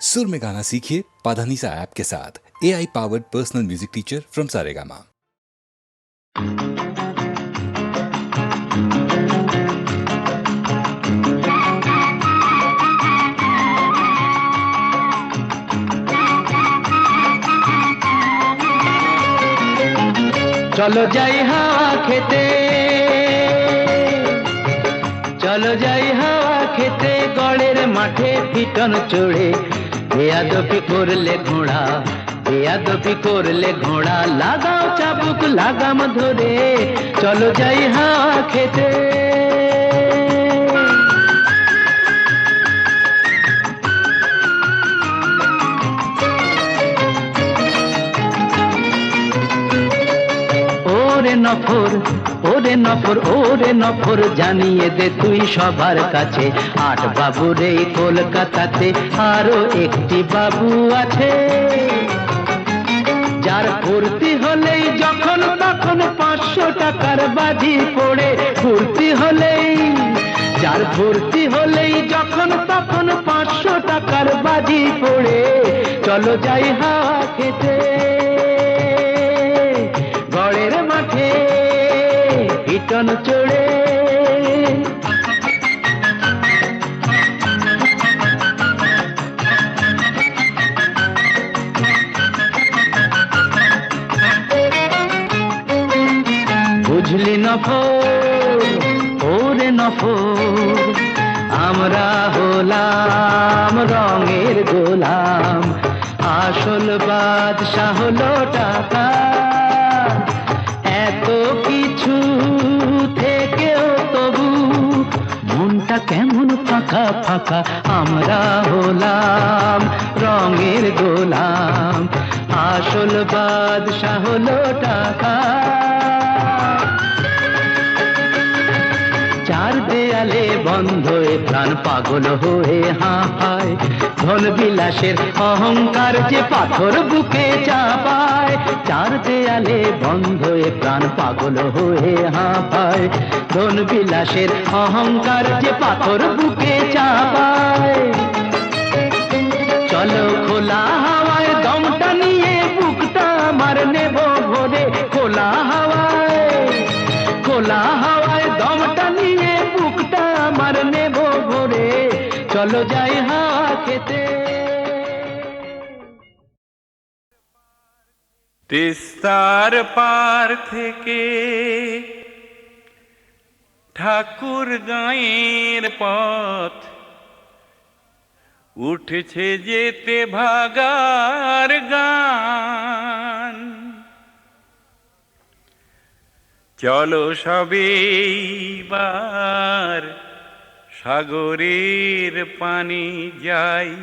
सुर में गाना सीखिए पाधानीसा ऐप के साथ A I powered personal music teacher from Saregama চলো যাই হাওয়া খেতে চলো যাই হাওয়া খেতে গড়ের মাঠে পিটন চড়ে বেয়াদপি করলে ঘোড়া বেয়াদপি করলে ঘোড়া। লাগাও চাবুক, লাগাম ধরে, চলো যাই হাওয়া খেতে। নফর ওরে নফর ওরে নফর, জানিয়ে দে তুই সবার কাছে। আট বাবুর এই কলকাতাতে আরও একটি বাবু আছে। যার ফুর্তি হলেই যখন তখন পাঁচশো টাকার বাজি পড়ে। ফুর্তি হলেই, যার ভর্তি হলেই যখন তখন পাঁচশো টাকার বাজি পড়ে। চলো যাই হাওয়া খেতে। পিটন চড়ে ফাঁকা আমরা হলাম রঙের গোলাম। আসল বাদশাহ হলো টাকা এ প্রাণ পাগল হয়ে হাঁপায় ধন বিলাসের অহংকার যে পাথর বুকে চাপায়। চার দেয়ালে বন্ধ এ প্রাণ পাগল হয়ে হাঁপায় ধন বিলাসের অহংকার যে পাথর বুকে চাপায়। চলো চলো যাই খেতে তিস্তার পার থেকে ঠাকুর গাঁয়ের পথ উঠছে যেতে ভাগার গান। চলো সবেবার সাগরের পানি যাই।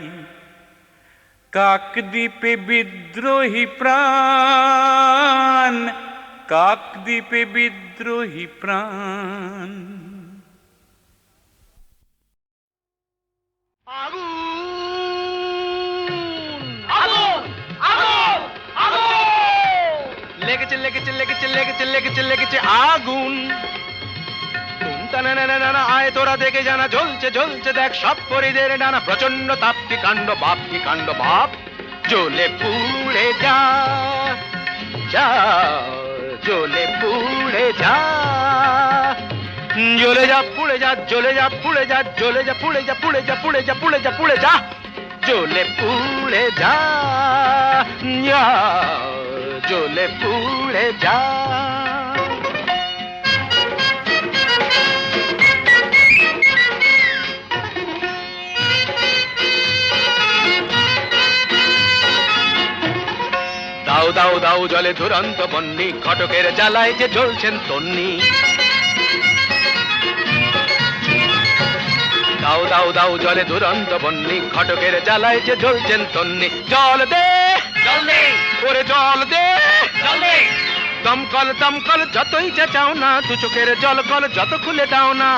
কাকদ্বীপে বিদ্রোহী প্রাণ কাকদ্বীপে বিদ্রোহী প্রাণ। লেগেছে লেগেছে লেগেছে লেগেছে লেগেছে লেগেছে আগুন। না আয় তোরা দেখে জানা জ্বলছে জ্বলছে দেখ সব পরিদের নানা প্রচণ্ড তাপ কি কাণ্ড বাপ কি কাণ্ড বাপ জ্বলে পুড়ে যা যা জ্বলে পুড়ে যা। জ্বলে যা পুড়ে যা জ্বলে যা পুড়ে যা জ্বলে যা পুড়ে যা পুড়ে যা পুড়ে যা পুড়ে যা পুড়ে যা জ্বলে পুড়ে যা, জ্বলে পুড়ে যা। দাও দাও জলে দুরন্ত বন্নি ঘটকের জ্বালায় যে জ্বলছেন তন্নি। দাও দাও দাও জলে ধুরন্ত বন্নি ঘটকের জ্বালায় যে জ্বলছেন তন্নি। জল দে! জল দে! ওরে জল দে! জল দে! দমকল দমকল যতই চেঁচাও না দু চোখের জল কল যত খুলে দাও না।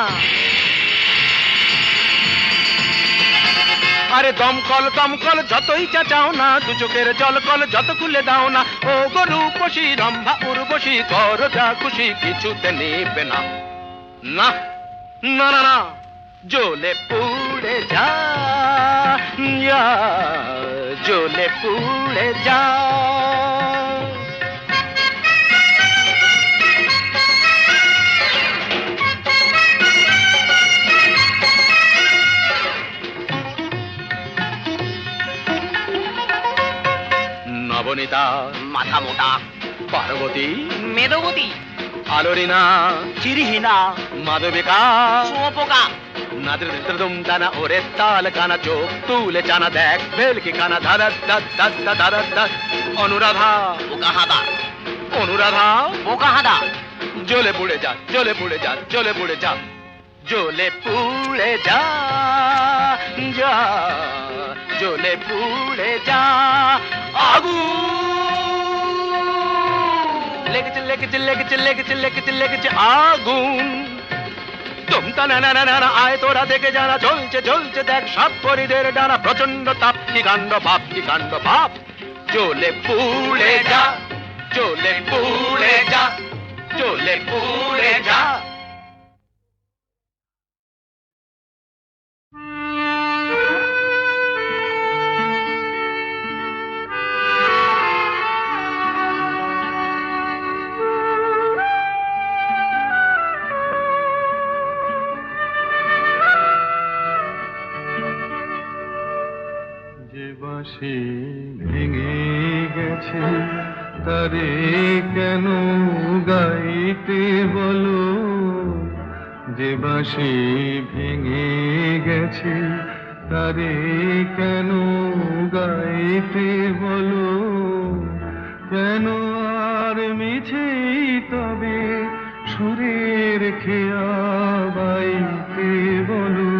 আরে দমকল দমকল যতই চাচাও না, দু চোখের জল কল, যত খুলে দাও না, ও গরু বসি রম্ভা বসি কর যা খুশি কিছুতে নেবে না। না না না না জলে পুড়ে যা জলে পুড়ে যা। নবনীতা মাথা মোটা। পার্বতী। মেদবতী। আলোরিনা চিরিহীনা। মাধবিকা। শুয়োপোকা নাদের দুম টানা ওরে তাল কানা চোখ তুলে চানা দেখ ভেলকি কানা ধারা দাদ দাদ দাদ দাদ দাদ অনুরাধা। অনুরাধা। জ্বলে পুড়ে যা জ্বলে পুড়ে যা জ্বলে পুড়ে যা জ্বলে পুড়ে যা যা। জ্বলে পুড়ে যা আগুন লেগেছে লেগেছে লেগেছে লেগেছে লেগেছে লেগেছে আগুন। তুমতা না না না না, আয় তোরা দেখে জানা জ্বলছে জ্বলছে, দেখ সব পরিদের ডানা প্রচণ্ড তাপ। কি কাণ্ড ভাব কি কাণ্ড ভাব জ্বলে পুড়ে যা জ্বলে পুড়ে যা জ্বলে পুড়ে যে। তবে সুরের খেয়া বাইতে বলো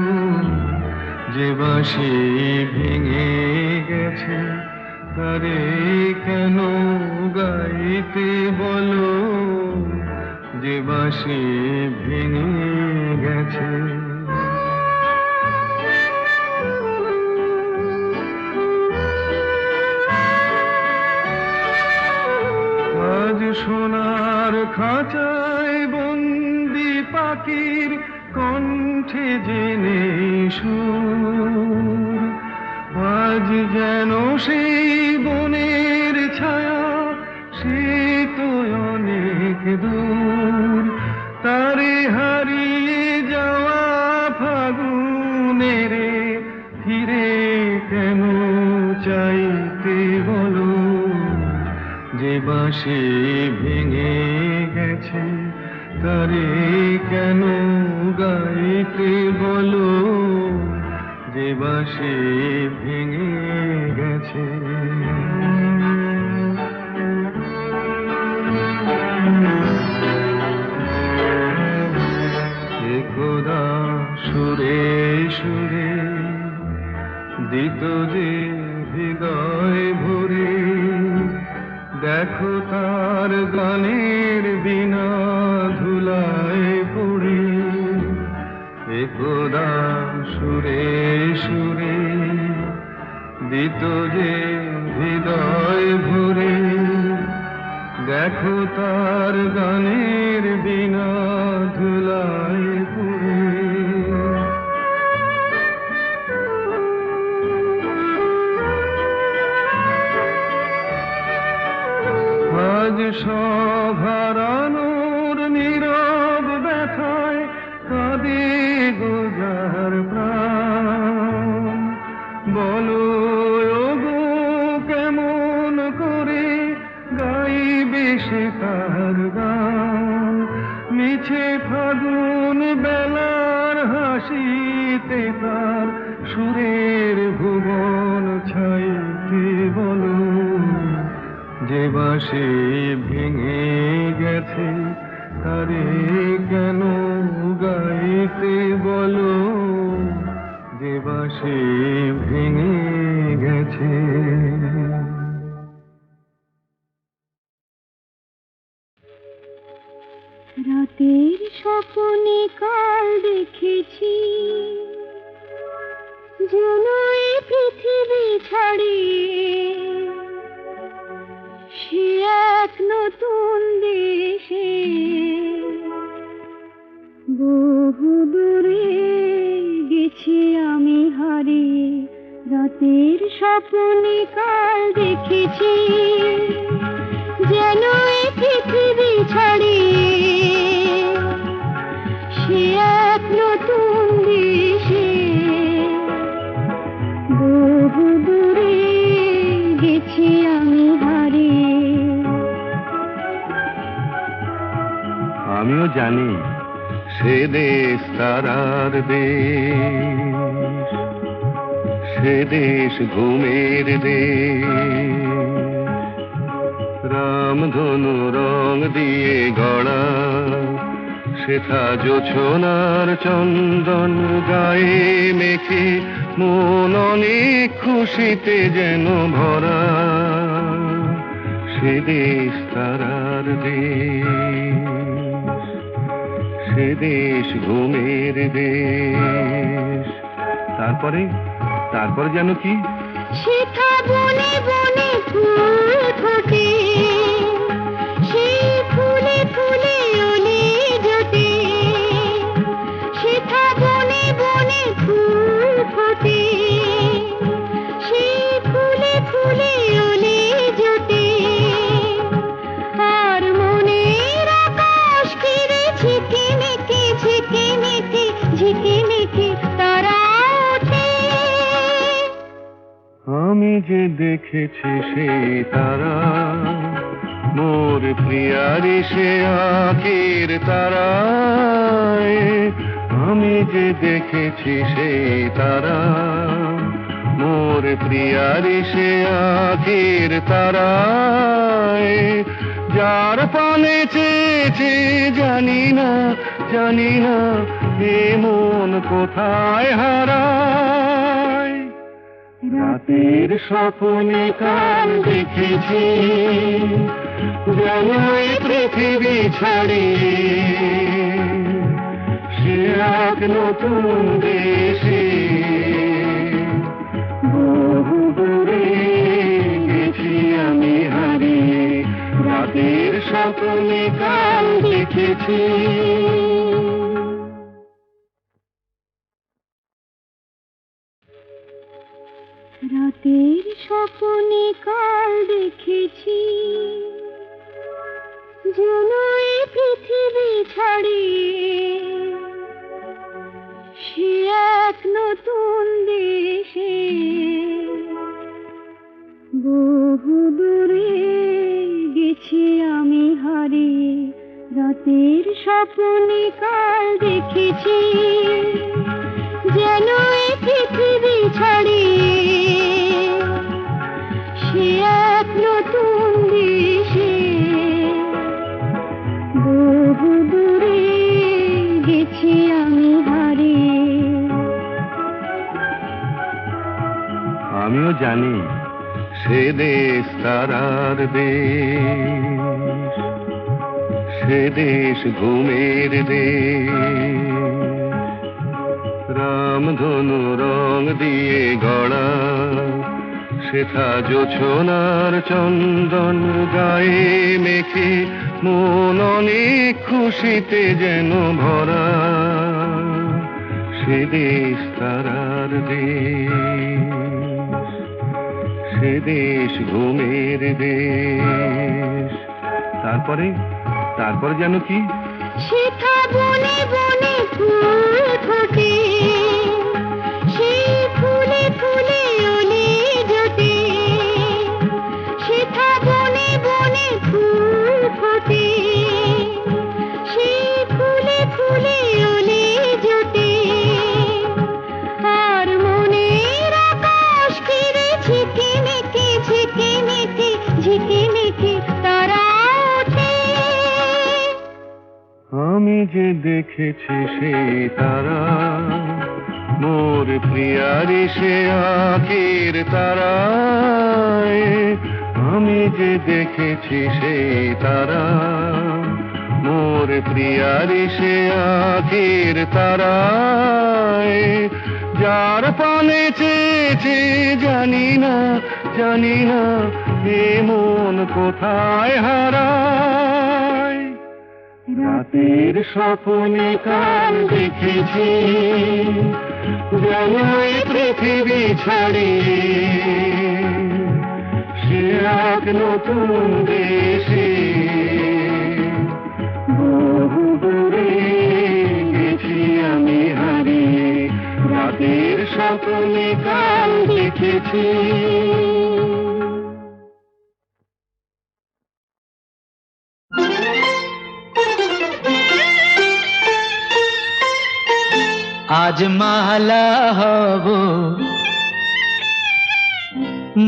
যে বাসে ভেঙে গেছে, তারে কেন গাইতে বলো যে বাসে ভেঙে গেছে? সোনার খাঁচায় বন্দি পাখির কণ্ঠে জেনে সুর। আজ যেন সেই বাঁশি ভেঙে গেছে। তারে কেন গাইতে বলো? যে বাঁশি ভেঙে গেছে। সুরে সুরে, দিত যে হৃদয় ভরে দেখো তার গানের বিনা ধুলায় পড়ে একদা সুরে সুরে, দিত যে হৃদয় ভরে। দেখো তার গানের বিনা ধুলায় আজ রাতের স্বপ্নে কাল দেখেছি, যেন এই পৃথিবী ছাড়িয়ে সে এক নতুন দেশে, বহু দূরে গেছি আমি রাত রাতের স্বপ্নে কাল দেখেছি যেন পৃথিবী ছাড়িয়ে সে এক নতুন দেশে। বহু দূরে গেছি আমি হারিয়ে আমিও জানি সে দেশ তারার দেশ। সে দেশ ঘুমের দেশ। রামধনু রং দিয়ে গড়া। সেথা জোছনার চন্দন গায়ে মেখে মন অনেক খুশিতে যেন ভরা। সে দেশ তারার দেশ, সে দেশ ঘুমের দেশ। তারপরে তারপরে যেন কি? সেথা বনে বনে ফুল ফোটে। যে দেখেছি সেই তারা, মোর প্রিয়ারি সে আখের তারা আমি যে দেখেছি সেই তারা, মোর প্রিয়ারি সে আখের তারা যার পানে চেয়েছে, জানি না জানি না এ মন কোথায় হারায়। রাতের স্বপ্নে কাল দেখেছি যেন এই পৃথিবী ছাড়িয়ে সে এক নতুন দেশে বহু দূরে গেছি আমি হারিয়ে রাতের স্বপ্নে কাল দেখেছি। রাতের স্বপ্নে কাল দেখেছি। যেন পৃথিবী ছাড়িয়ে সে এক নতুন দেশে। বহু দূরে গেছি আমি হারিয়ে রাতের স্বপ্নে কাল দেখেছি। যেন পৃথিবী ছাড়িয়ে সে দেশ তারার দেশ। সে দেশ ঘুমের দেশ। রামধনু রং দিয়ে গড়া সেথা জোছনার চন্দন গায়ে মেখে, মন অনেক খুশিতে যেন ভরা। সে দেশ তারার দেশ। সে দেশ ঘুমের দেশ। তারপরে তারপরে যেন কি? সেথা বনে বনে ফুল আমি যে দেখেছি সেই তারা, মোর প্রিয়ারি সে আখের তারা আমি যে দেখেছি সেই তারা, মোর প্রিয়ারি সে আখের তারা যার পানে চেয়েছে জানি না জানি না মন কোথায় হারায় রাতের স্বপ্নে কাল দেখেছি এই পৃথিবী ছাড়িয়ে সে এক নতুন দেশে। বহু দূরে গেছি আমি হারিয়ে। রাতের স্বপ্নে কাল দেখেছি। মালা হব।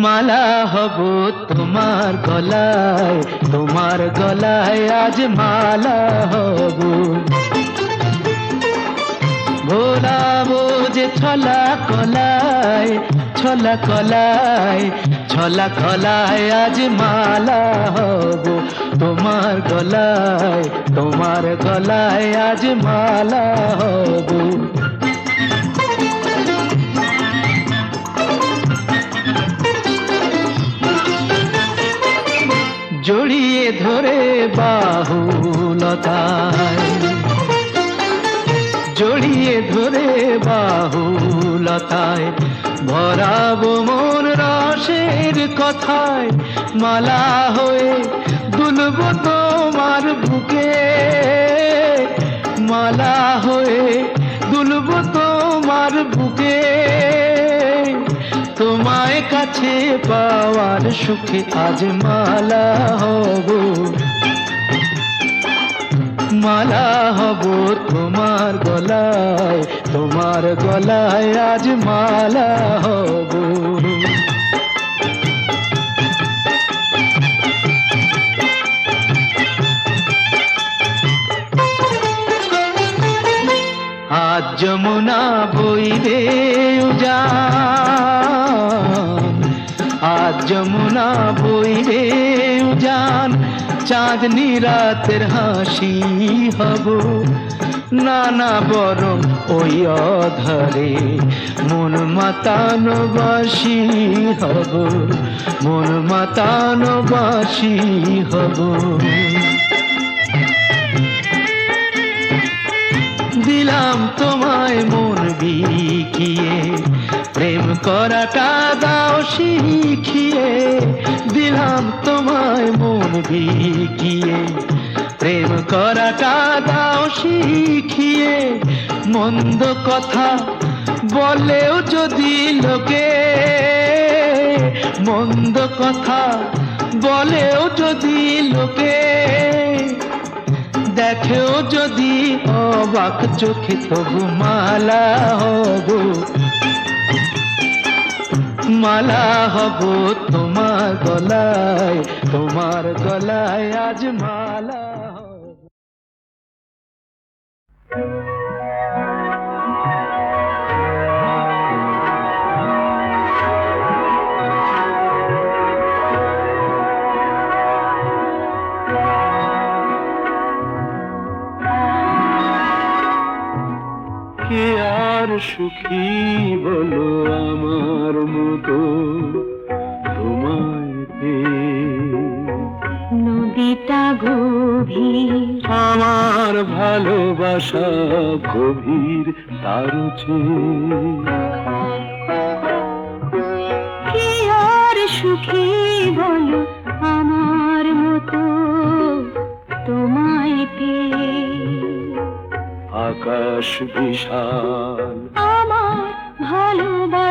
মালা হব তোমার গলায় তোমার গলায় আজ মালা হব। ভোলাবো যে ছলা কলায় ছলা কলায় ছলা কলায় আজ মালা হব। তোমার গলায় তোমার গলায় আজ মালা হব। জড়িয়ে ধরে বাহুলতায়। জড়িয়ে ধরে বাহুলতায়। ভরাবো মন রসের কথায়, মালা হয়ে দুলব তোমার বুকে। মালা হয়ে দুলব তোমার বুকে। তোমায় কাছে পাওয়ার সুখে আজ মালা হব। মালা হব তোমার গলায় তোমার গলায় আজ মালা হব। যমুনা বইবে আজ যমুনা বইবে উজান। চাঁদনি রাতের হাসি হব। নানা বরং ওই অধরে। মন মাতানো বাসি হব। মন মাতানো বাসি হব। দিলাম তোমায় মন বিকিয়ে। প্রেম করাটা দাও শিখিয়ে। দিলাম তোমায় মন বিকিয়ে। প্রেম করাটা দাও শিখিয়ে। মন্দ কথা বলেও যদি লোকে। মন্দ কথা বলেও যদি লোকে। দেখেও যদি অবাক চোখে তবু মালা হব। মালা হব তোমার গলায় তোমার গলায় আজ মালা সুখী বলো আমার মতো তোমায় নদীটা গভীর। আমার ভালোবাসা গভীর তার আর সুখী বলো আমার মতো তোমায় পেয়ে আকাশ বিশাল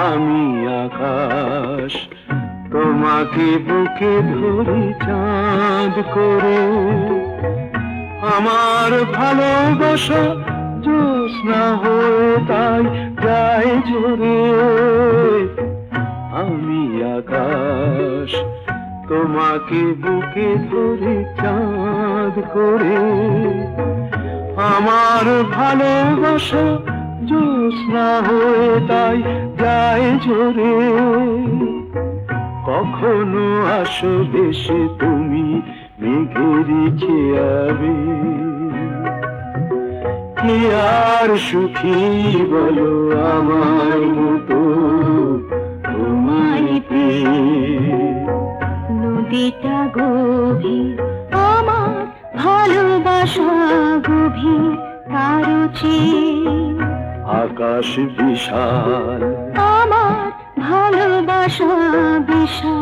আমি আকাশ, তোমাকে বুকে ধরে চাঁদ করে। আমার ভালোবাসা জোৎস্না হয়ে তাই যায় ঝরে। আমি আকাশ, তোমাকে বুকে ধরে চাঁদ করে। আমার ভালোবাসা জোৎস্না হয়ে তাই যায় ঝরে কখনো আসো দেশে তুমি মেঘেরই খেয়াবে কি আর সুখী বলো আমার মতো তোমায় নদীটা গভীর আমার ভালোবাসা গভীর চেয়ে। আকাশ বিশাল ভালোবাসা বিষা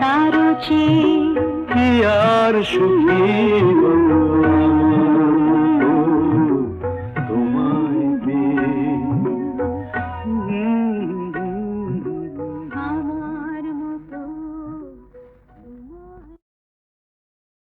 তার চেয়ে আর সুখী